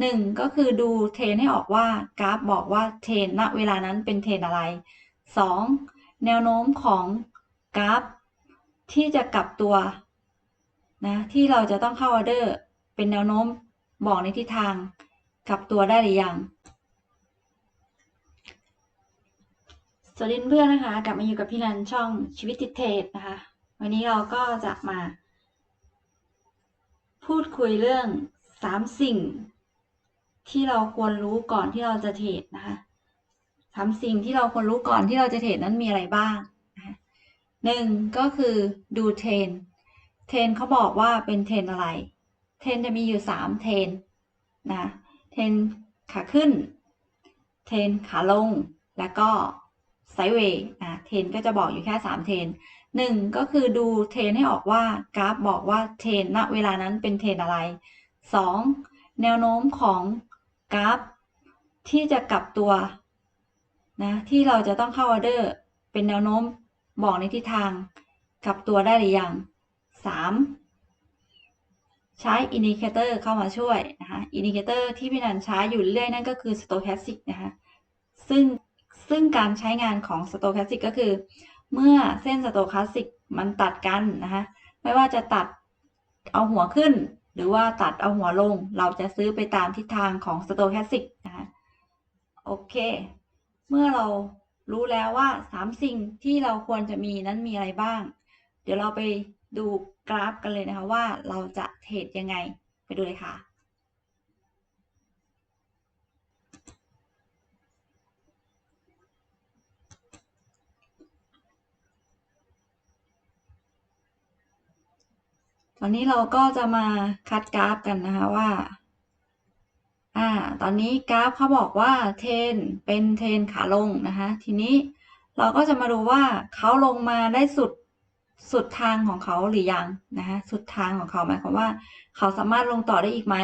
หนึ่งก็คือดูเทรนให้ออกว่ากราฟบอกว่าเทรนณเวลานั้นเป็นเทรนอะไรสองแนวโน้มของกราฟ ที่จะกลับตัวนะที่เราจะต้องเข้าออเดอร์เป็นแนวโน้มบอกในทิศทางกลับตัวได้หรือยัง สวัสดีเพื่อนนะคะ กลับมาอยู่กับพี่นันช่องชีวิตติดเทรดนะคะ วันนี้เราก็จะมา พูดคุยเรื่องสามสิ่ง ที่เราควรรู้ก่อนที่เราจะเทรดนะคะสามสิ่งที่เราควรรู้ก่อนที่เราจะเทรดนั้นมีอะไรบ้างนะะหนึ่งก็คือดูเทรนเทรนเขาบอกว่าเป็นเทรนอะไร เทรนจะมีอยู่สามเทรนนะเทรนขาขึ้น เทรนขาลง แล้วก็ไซเวย์นะเทรนก็จะบอกอยู่แค่สามเทรนหนึ่งก็คือดูเทรนให้ออกว่ากราฟบอกว่าเทรนณเวลานั้นเป็นเทรนอะไรสองแนวโน้มของ กราฟ ที่จะกลับตัวนะที่เราจะต้องเข้าออเดอร์เป็นแนวโน้มบอกในทิศทางกลับตัวได้หรือยังสามใช้อินดิเคเตอร์เข้ามาช่วยนะคะอินดิเคเตอร์ที่พี่นันใช้อยู่เรื่อยนั่นก็คือ stochastic นะคะซึ่งซึ่งการใช้งานของ stochastic ก็คือ เมื่อเส้น stochastic มันตัดกันนะคะไม่ว่าจะตัดเอาหัวขึ้น หรือว่าตัดเอาหัวลง เราจะซื้อไปตามทิศทางของสโตแคสิกนะคะโอเค เมื่อเรารู้แล้วว่าสามสิ่งที่เราควรจะมีนั้นมีอะไรบ้าง เดี๋ยวเราไปดูกราฟกันเลยนะคะว่าเราจะเทรดยังไงไปดูเลยค่ะ อนนี้เราก็จะมาคัดกราฟกันนะคะว่า อ่า ตอนนี้กราฟเขาบอกว่าเทนเป็นเทนขาลงนะคะ ทีนี้เราก็จะมาดูว่าเขาลงมาได้สุดสุดทางของเขาหรือยังนะคะสุดทางของเขาหมายความว่า เขาสามารถลงต่อได้อีกไหม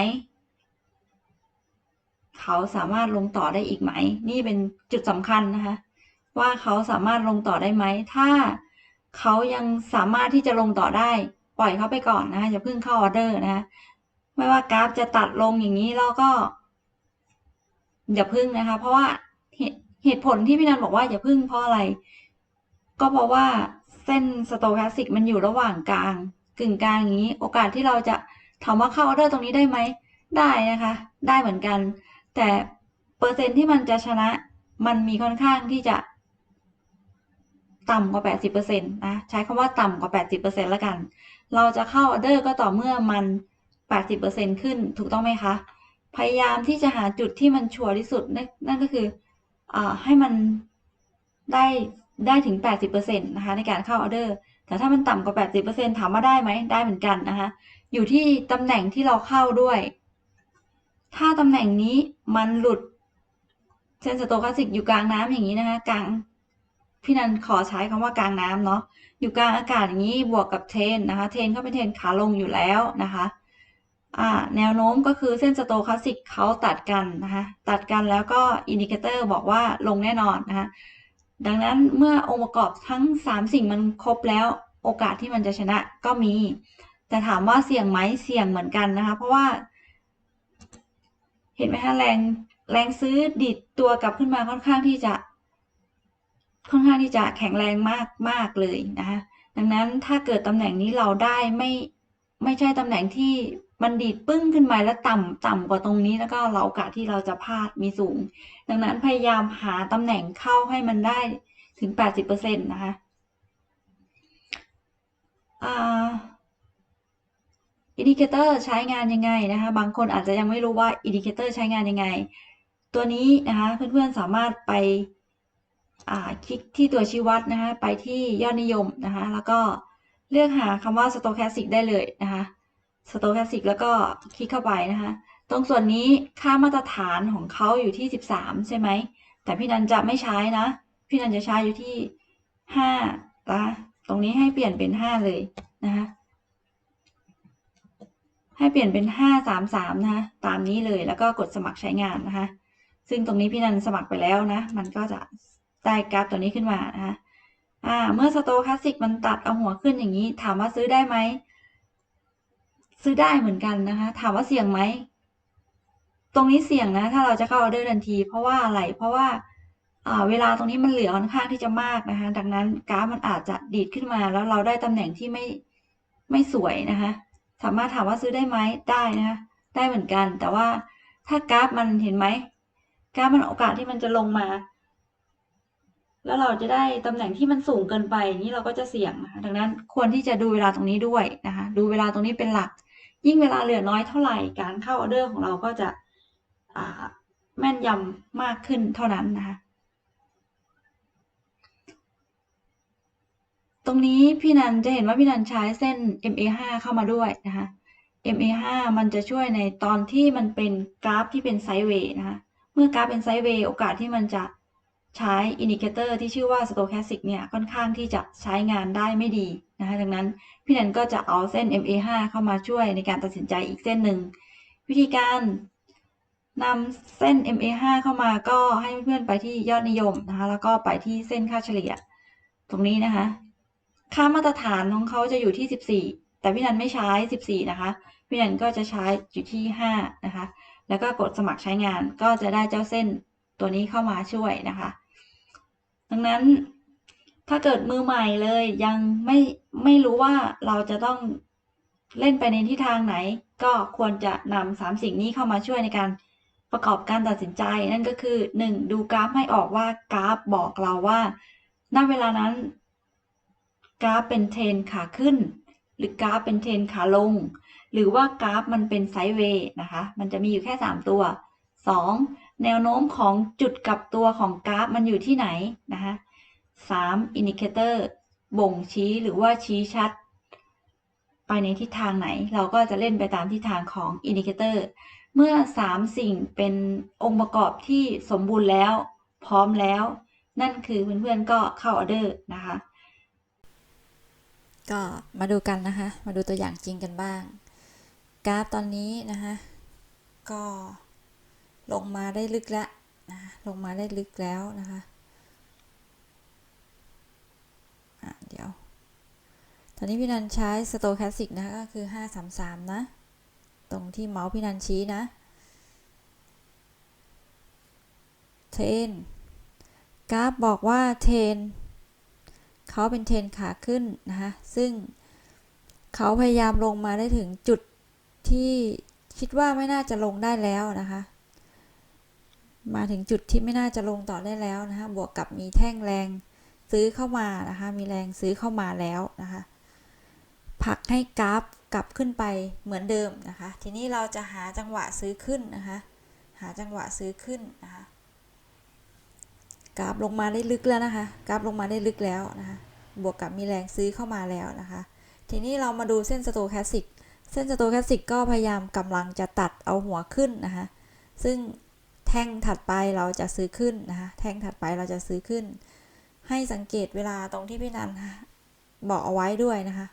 เขาสามารถลงต่อได้อีกไหม นี่เป็นจุดสำคัญนะคะ ว่าเขาสามารถลงต่อได้ไหม ถ้าเขายังสามารถที่จะลงต่อได้ ปล่อยเขาไปก่อนนะคะอย่าเพิ่งเข้าออเดอร์นะคะไม่ว่ากราฟจะตัดลงอย่างนี้แล้วก็ อย่าพึ่งนะคะ เพราะว่าเหตุเหตุผลที่พี่นันบอกว่าอย่าพึ่งเพราะอะไร ก็เพราะว่าเส้นสโตแคสติกมันอยู่ระหว่างกลาง กึ่งกลางอย่างนี้ โอกาสที่เราจะถามว่าเข้าออเดอร์ตรงนี้ได้ไหมได้นะคะ ได้เหมือนกัน แต่เปอร์เซ็นต์ที่มันจะชนะมันมีค่อนข้างที่จะ ต่ำกว่า 80%นะ ใช้คำว่าต่ำกว่า 80%แล้วกัน เราจะเข้าออเดอร์ก็ต่อเมื่อมัน 80%ขึ้นถูกต้องไหมคะ พยายามที่จะหาจุดที่มันชัวร์ที่สุดนั่นนั่นก็คืออให้มันได้ได้ถึง 80%นะคะในการเข้าออเดอร์ แต่ถ้ามันต่ำกว่า 80%ถามว่าได้ไหม ได้เหมือนกันนะคะ อยู่ที่ตำแหน่งที่เราเข้าด้วย ถ้าตำแหน่งนี้มันหลุดเส้นสโตคาสติกอยู่กลางน้ำอย่างนี้นะคะ กลาง พี่นันขอใช้คำว่ากลางน้ำเนาะอยู่กลางอากาศอย่างนี้บวกกับเทนนะคะเทนเขาเป็นเทนขาลงอยู่แล้วนะคะอ่าแนวโน้มก็คือเส้นสโตคาสติกเขาตัดกันนะคะตัดกันแล้วก็อินดิเคเตอร์บอกว่าลงแน่นอนนะคะดังนั้นเมื่อองค์ประกอบทั้งสามสิ่งมันครบแล้วโอกาสที่มันจะชนะก็มี แต่ถามว่าเสี่ยงไหมเสี่ยงเหมือนกันนะคะเพราะว่า เห็นไหมคะแรงแรงซื้อดิดตัวกลับขึ้นมาค่อนข้างที่จะ ค่อนข้างที่จะแข็งแรงมากมากเลยนะคะดังนั้นถ้าเกิดตำแหน่งนี้เราได้ไม่ไม่ใช่ตำแหน่งที่มันดีดปึ้งขึ้นมาแล้วต่ำต่ำกว่าตรงนี้แล้วก็เราโอกาสที่เราจะพลาดมีสูง ดังนั้นพยายามหาตำแหน่งเข้าให้มันได้ถึง 80%นะคะอ่าอินดิเคเตอร์ใช้งานยังไงนะคะ บางคนอาจจะยังไม่รู้ว่าอินดิเคเตอร์ใช้งานยังไง ตัวนี้นะคะเพื่อนๆสามารถไป คลิกที่ตัวชี้วัดนะคะ ไปที่ยอดนิยมนะคะ แล้วก็เลือกหาคำว่า stochastic ได้เลยนะคะ stochastic แล้วก็คลิกเข้าไปนะคะ ตรงส่วนนี้ค่ามาตรฐานของเขาอยู่ที่ 13 ใช่ไหม แต่พี่นันจะไม่ใช้นะ พี่นันจะใช้อยู่ที่5นะตรงนี้ให้เปลี่ยนเป็น 5 เลยนะคะให้เปลี่ยนเป็น 533 นะคะ ตามนี้เลย แล้วก็กดสมัครใช้งานนะคะ ซึ่งตรงนี้พี่นันสมัครไปแล้วนะ มันก็จะ ได้กราฟตัวนี้ขึ้นมานะคะอ่า เมื่อสโตคาสติกมันตัดเอาหัวขึ้นอย่างนี้ ถามว่าซื้อได้ไหม ซื้อได้เหมือนกันนะคะ ถามว่าเสี่ยงไหม ตรงนี้เสี่ยงนะ ถ้าเราจะเข้าออเดอร์ทันที เพราะว่าอะไร เพราะว่าอ่าเวลาตรงนี้มันเหลือค่อนข้างที่จะมากนะคะ ดังนั้นกราฟมันอาจจะดีดขึ้นมา แล้วเราได้ตำแหน่งที่ไม่ไม่สวยนะคะ สามารถถามว่าซื้อได้ไหมได้นะคะ ได้เหมือนกัน แต่ว่าถ้ากราฟมันเห็นไหมกราฟมันโอกาสที่มันจะลงมา แล้วเราจะได้ตำแหน่งที่มันสูงเกินไปอย่างนี้เราก็จะเสี่ยงนะคะดังนั้นควรที่จะดูเวลาตรงนี้ด้วยนะคะดูเวลาตรงนี้เป็นหลัก ยิ่งเวลาเหลือน้อยเท่าไหร่การเข้าออเดอร์ของเราก็จะแม่นยำมากขึ้นเท่านั้นนะคะตรงนี้พี่นันจะเห็นว่าพี่นันใช้เส้น MA5 เข้ามาด้วยนะคะ MA5 มันจะช่วยในตอนที่มันเป็นกราฟที่เป็นไซด์เวย์นะคะ เมื่อกราฟเป็นไซด์เวย์โอกาสที่มันจะ ใช้อินดิเคเตอร์ที่ชื่อว่า stochastic เนี่ยค่อนข้างที่จะใช้งานได้ไม่ดีนะคะดังนั้นพี่นันก็จะเอาเส้น MA5 เข้ามาช่วยในการตัดสินใจอีกเส้นหนึ่ง วิธีการนำเส้น MA5 เข้ามาก็ให้เพื่อนๆไปที่ยอดนิยมนะคะแล้วก็ไปที่เส้นค่าเฉลี่ย ตรงนี้นะคะ ค่ามาตรฐานของเขาจะอยู่ที่ 14 แต่พี่นันไม่ใช้ 14 นะคะ พี่นันก็จะใช้อยู่ที่ 5 นะคะ แล้วก็กดสมัครใช้งานก็จะได้เจ้าเส้นตัวนี้เข้ามาช่วยนะคะ ดังนั้นถ้าเกิดมือใหม่เลยยังไม่ไม่รู้ว่าเราจะต้องเล่นไปในทิศทางไหน ก็ควรจะนำสามสิ่งนี้เข้ามาช่วยในการประกอบการตัดสินใจ นั่นก็คือ 1. ดูกราฟให้ออกว่ากราฟบอกเราว่า ณ เวลานั้น กราฟเป็นเทรนขาขึ้น หรือกราฟเป็นเทรนขาลง หรือว่ากราฟมันเป็นไซด์เวย์นะคะ มันจะมีอยู่แค่ 3 ตัว 2. แนวโน้มของจุดกลับตัวของกราฟมันอยู่ที่ไหนนะคะ 3. อินดิเคเตอร์บ่งชี้หรือว่าชี้ชัด ไปในทิศทางไหน เราก็จะเล่นไปตามทิศทางของอินดิเคเตอร์เมื่อ 3 สิ่งเป็นองค์ประกอบที่สมบูรณ์แล้ว พร้อมแล้ว นั่นคือเพื่อนๆก็เข้าออเดอร์นะคะ ก็มาดูกันนะคะ มาดูตัวอย่างจริงกันบ้าง กราฟตอนนี้นะคะ ก็ ลงมาได้ลึกแล้วนะลงมาได้ลึกแล้วนะคะอะเดี๋ยว ตอนนี้พี่นันใช้ Stochastic นะคะก็คือ 533 นะ ตรงที่เมาส์พี่นันชี้นะเทนกราฟบอกว่าเทนเขาเป็นเทนขาขึ้นนะคะซึ่งเขาพยายามลงมาได้ถึงจุดที่คิดว่าไม่น่าจะลงได้แล้วนะคะ มาถึงจุดที่ไม่น่าจะลงต่อได้แล้วนะคะ บวกกับมีแท่งแรงซื้อเข้ามานะคะ มีแรงซื้อเข้ามาแล้วนะคะผลักให้กราฟกลับขึ้นไปเหมือนเดิมนะคะ ทีนี้เราจะหาจังหวะซื้อขึ้นนะคะ หาจังหวะซื้อขึ้นนะคะ กราฟลงมาได้ลึกแล้วนะคะ กราฟลงมาได้ลึกแล้วนะคะ บวกกับมีแรงซื้อเข้ามาแล้วนะคะ ทีนี้เรามาดูเส้นสโตแคสติก เส้นสโตแคสติกก็พยายามกำลังจะตัดเอาหัวขึ้นนะคะ ซึ่ง แท่งถัดไปเราจะซื้อขึ้นนะคะแท่งถัดไปเราจะซื้อขึ้น ให้สังเกตเวลาตรงที่พี่นันบอกเอาไว้ด้วยนะคะ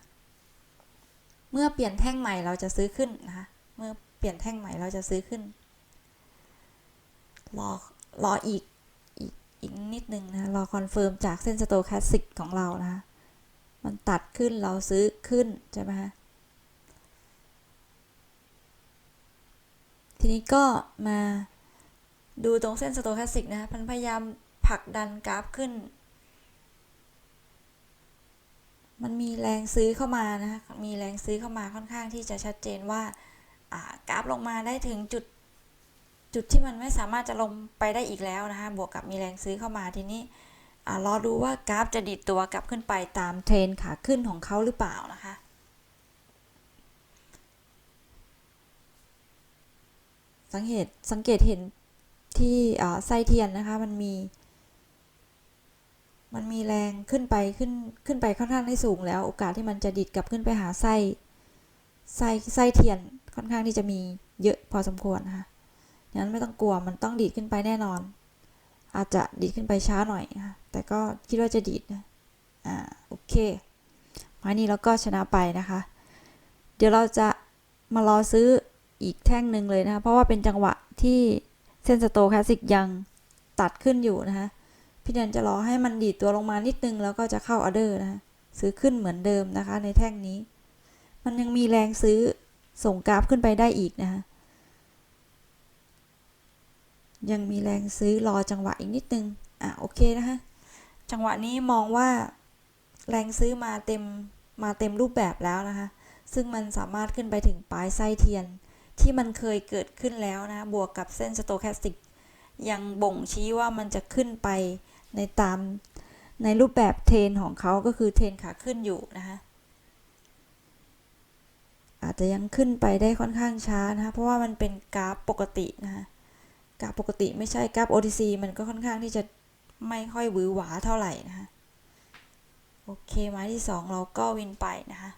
เมื่อเปลี่ยนแท่งใหม่เราจะซื้อขึ้นนะคะเมื่อเปลี่ยนแท่งใหม่เราจะซื้อขึ้นรอรออีกอีกนิดนึงนะรอคอนเฟิร์มจากเส้นสโตแคสติกของเรานะคะมันตัดขึ้นเราซื้อขึ้นใช่ไหมฮะทีนี้ก็มา ดูตรงเส้นสโตแคสติกนะมันพยายามผลักดันกราฟขึ้น มันมีแรงซื้อเข้ามานะคะมีแรงซื้อเข้ามาค่อนข้างที่จะชัดเจนว่ากราฟลงมาได้ถึงจุดจุดที่มันไม่สามารถจะลงไปได้อีกแล้วนะคะ บวกกับมีแรงซื้อเข้ามาทีนี้รอดูว่ากราฟจะดีดตัวกลับขึ้นไปตามเทรนขาขึ้นของเขาหรือเปล่านะคะสังเกตสังเกตเห็น ที่ไส้เทียนนะคะ มันมี มันมีแรงขึ้นไปขึ้นขึ้นไปค่อนข้างได้สูงแล้ว โอกาสที่มันจะดีดกลับขึ้นไปหาไส้ไส้ไส้เทียนค่อนข้างที่จะมีเยอะพอสมควรนะคะงนั้นไม่ต้องกลัวมันต้องดีดขึ้นไปแน่นอน อาจจะดีดขึ้นไปช้าหน่อยนะคะแต่ก็คิดว่าจะดีดนะอ่าโอเคไม้นี้เราก็ชนะไปนะคะ เดี๋ยวเราจะมารอซื้ออีกแท่งหนึ่งเลยนะคะเพราะว่าเป็นจังหวะที่ ส้นสโตแคสติกยังตัดขึ้นอยู่นะคะ พี่แดนจะรอให้มันดีดตัวลงมานิดนึงแล้วก็จะเข้าออเดอร์นะคะซื้อขึ้นเหมือนเดิมนะคะ ในแท่งนี้ มันยังมีแรงซื้อส่งกราฟขึ้นไปได้อีกนะคะยังมีแรงซื้อรอจังหวะอีกนิดนึง อะโอเคนะคะ จังหวะนี้มองว่าแรงซื้อมาเต็มมาเต็มรูปแบบแล้วนะคะ ซึ่งมันสามารถขึ้นไปถึงปลายไส้เทียน ที่มันเคยเกิดขึ้นแล้วนะ บวกกับเส้นสโตแคสติกยังบ่งชี้ว่ามันจะขึ้นไปในตามในรูปแบบเทรนของเขาก็คือเทรนขาขึ้นอยู่นะคะอาจจะยังขึ้นไปได้ค่อนข้างช้านะคะเพราะว่ามันเป็นกราฟปกตินะคะกราฟปกติไม่ใช่กราฟ OTC มันก็ค่อนข้างที่จะไม่ค่อยหวือหวาเท่าไหร่นะคะโอเคไม้ที่สองเราก็วินไปนะคะ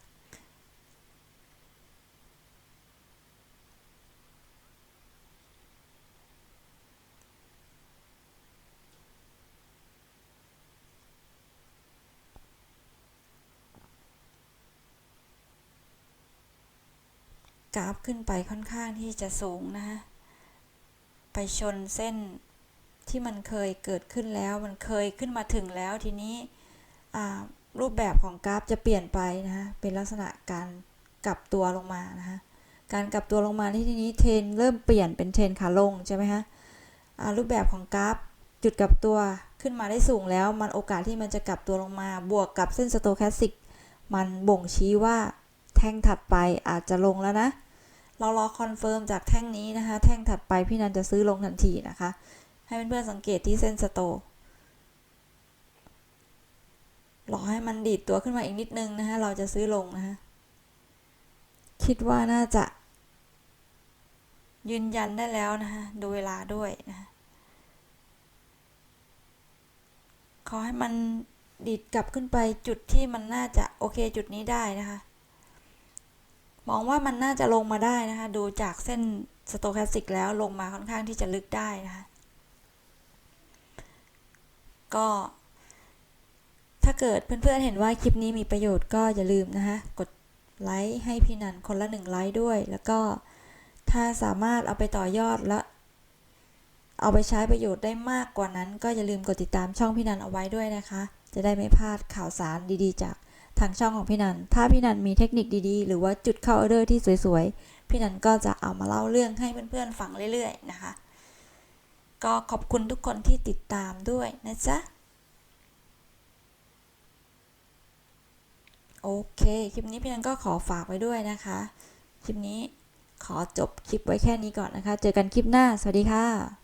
กราฟขึ้นไปค่อนข้างที่จะสูงนะคะไปชนเส้นที่มันเคยเกิดขึ้นแล้ว มันเคยขึ้นมาถึงแล้วทีนี้รูปแบบของกราฟจะเปลี่ยนไปนะคะเป็นลักษณะการกลับตัวลงมานะคะการกลับตัวลงมาที่ทีนี้เทรนเริ่มเปลี่ยนเป็นเทรนขาลงใช่ไหมคะรูปแบบของกราฟจุดกลับตัวขึ้นมาได้สูงแล้ว มันโอกาสที่มันจะกลับตัวลงมา บวกกับเส้นสโตแคสติกมันบ่งชี้ว่า แท่งถัดไปอาจจะลงแล้วนะ เรารอคอนเฟิร์มจากแท่งนี้นะคะ แท่งถัดไปพี่นันจะซื้อลงทันทีนะคะ ให้เพื่อนๆสังเกตที่เส้นสโตรอให้มันดีดตัวขึ้นมาอีกนิดนึงนะคะเราจะซื้อลงนะคะคิดว่าน่าจะ ยืนยันได้แล้วนะคะดูเวลาด้วยนะคะขอให้มันดีดกลับขึ้นไปจุดที่มันน่าจะโอเคจุดนี้ได้นะคะ มองว่ามันน่าจะลงมาได้นะคะ ดูจากเส้นสโตแคสติกแล้วลงมาค่อนข้างที่จะลึกได้นะคะ ก็ ถ้าเกิดเพื่อนๆเห็นว่าคลิปนี้มีประโยชน์ก็อย่าลืมนะคะกดไลค์ให้พี่นันคนละหนึ่งไลค์ด้วย แล้วก็ถ้าสามารถเอาไปต่อยอดและ เอาไปใช้ประโยชน์ได้มากกว่านั้น ก็อย่าลืมกดติดตามช่องพี่นันเอาไว้ด้วยนะคะ จะได้ไม่พลาดข่าวสารดีๆ จาก ทางช่องของพี่นัน ถ้าพี่นันมีเทคนิคดีๆ หรือว่าจุดเข้าออเดอร์ที่สวยๆ พี่นันก็จะเอามาเล่าเรื่องให้เพื่อนๆฟังเรื่อยๆนะคะ ก็ขอบคุณทุกคนที่ติดตามด้วยนะจ๊ะ โอเค คลิปนี้พี่นันก็ขอฝากไว้ด้วยนะคะ คลิปนี้ขอจบคลิปไว้แค่นี้ก่อนนะคะ เจอกันคลิปหน้า สวัสดีค่ะ